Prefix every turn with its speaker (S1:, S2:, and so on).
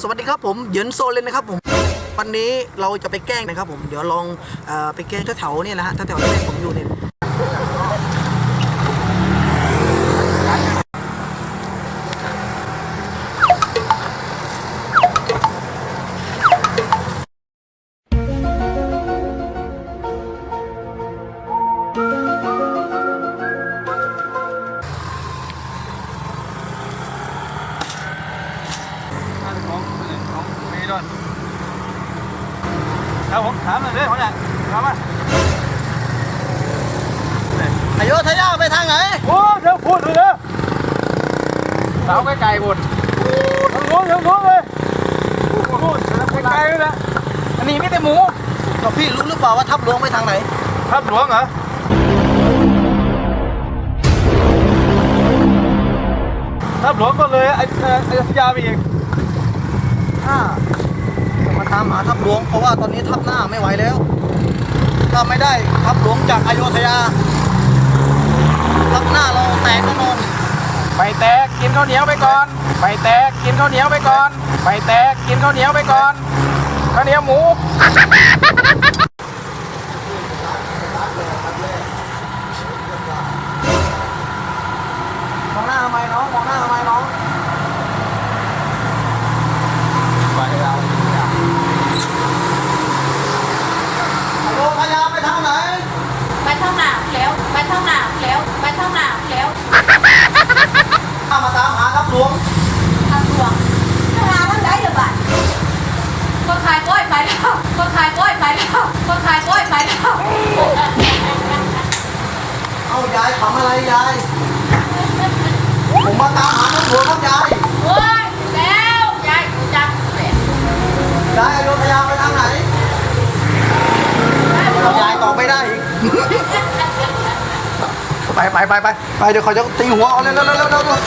S1: สวัสดีครับผมเหยินโซเลนนะครับผม วันนี้เราจะไปแกล้งนะครับผม เดี๋ยวลองอไปแกล้งแถวๆเนี่ยนะฮะแถวๆที่ผมอยู่เนี่ย
S2: ของมีด้วยครับผมถามเลยเรื่องของอย่างถามมา
S1: อยุธยาไปทางไหน
S2: โอ้เดี๋ยวพูดเลยเด้อสาวไกลๆหมดทางโน้นทางโน้นเลยพูดไกลๆเลยนะอันนี้ไม่แต่หมู
S1: ก็พี่รู้หรือเปล่าว่าทับหลวงไปทางไหน
S2: ทับหลวงเหรอทับหลวงก็เลยไอ้ไอ้ไอ้ยาไปอีก
S1: ถ้าจะมาตามหาทับหลวง เพราะว่าตอนนี้ทับหน้าไม่ไหวแล้ว ถ้าไม่ได้ทับหลวงจากอโยธยา ทับหน้าเราแตกแน่นอน
S2: ไปแตกกินข้าวเหนียวไปก่อน ไปแตกกินข้าวเหนียวไปก่อน ไปแตกกินข้าวเหนียวไปก่อนข้าวเหนียวหมู
S1: มองหน้าทำไมน้องมองหน้าทำไมน้อง
S2: ไปเรา
S1: อโยธยาไปทางไหน
S3: ไปเท่าหนาแล้วไปเท่าหนาแล้วไปเท่าหนาแล้ว
S1: ถ้ามาตามหาทับหลวง
S3: ทางหลวงทางทางไหนเดี๋ยวบัดคนขายกล้วยไปแล้วคนขายกล้วยไปแล้วคน ขายกล้วยไปแล้ว
S1: เอายายทำอะไรยาย ผมมาตามหาทับหลวงครับยาย
S3: โอ้ยแล้วยายกูจับแหวน
S1: ยายอโยธยาไปทางไหนยายตอบไม่ได้อีก ไปไปไปไปไปเดี๋ยวเขาจะตีหัวเอาเร็วเร็วเร็วเร็วเร็ว